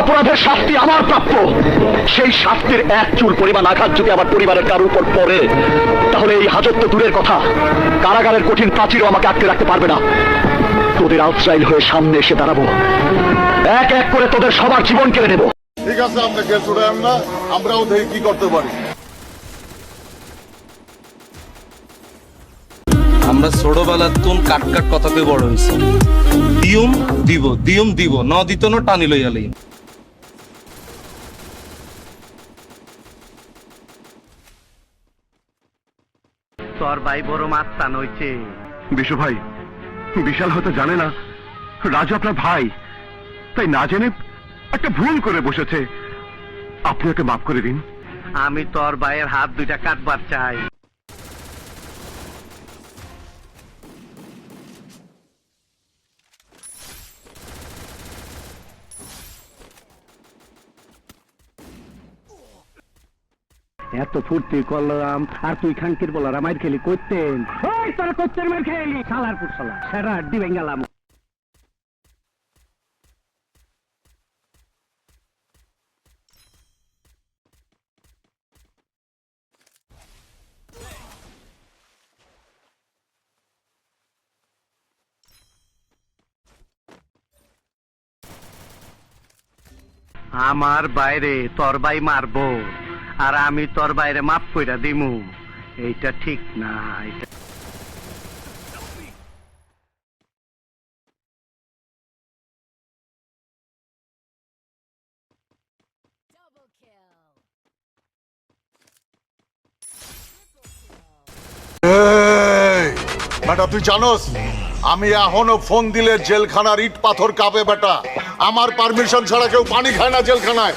অপরাধের শাস্তি আমার প্রাপ্য। সেই শাস্তির এক চুল পরিমাণ আঘাত যদি আমার পরিবারের কারও উপর পড়ে তাহলে এই হাজত তো দূরের কথা। কারাগারের কঠিন প্রাচীরও আমাকে আটকে রাখতে পারবে না। তোদের আউটসাইড হয়ে সামনে এসে দাঁড়াবো। এক এক করে তোদের সবার জীবন কেড়ে নেব। ঠিক আছে আপনি কেস উঠান না আমরাও দেখি কি করতে পারি। আমরা ছোটবেলার তুন কাট কাট কথাতে বড় হয়েছি। দিয়ম দিব দিয়ম দিব ন দিত ন টানি লইয়া লই তোর ভাই বড় মাত্রা নইছে। বিশু ভাই বিশাল হয়তো জানে না রাজু আপনার ভাই। তাই না জেনে একটা ভুল করে বসেছে। আপনি ওকে মাফ করে দিন। আমি তোর ভাইয়ের হাত দুইটা কাটবার চাই। এত ফুর্তি করলাম আর তুই খানকির বলার আমার খেলি করতেন ওই তোর করতেন মার খেলি। সালার পুর সালা সেরা দিবেন গেলাম। আমার বাইরে তোর ভাই মারবো। আর আমি তোর বাইরে মাফ কইরা দিমু। এইটা ঠিক না এটা বেটা, তুই জানোস, আমি এখনও ফোন দিলে জেলখানার ইট পাথর কাঁপে, বেটা। আমার পারমিশন ছাড়া কেউ পানি খায় না জেলখানায়।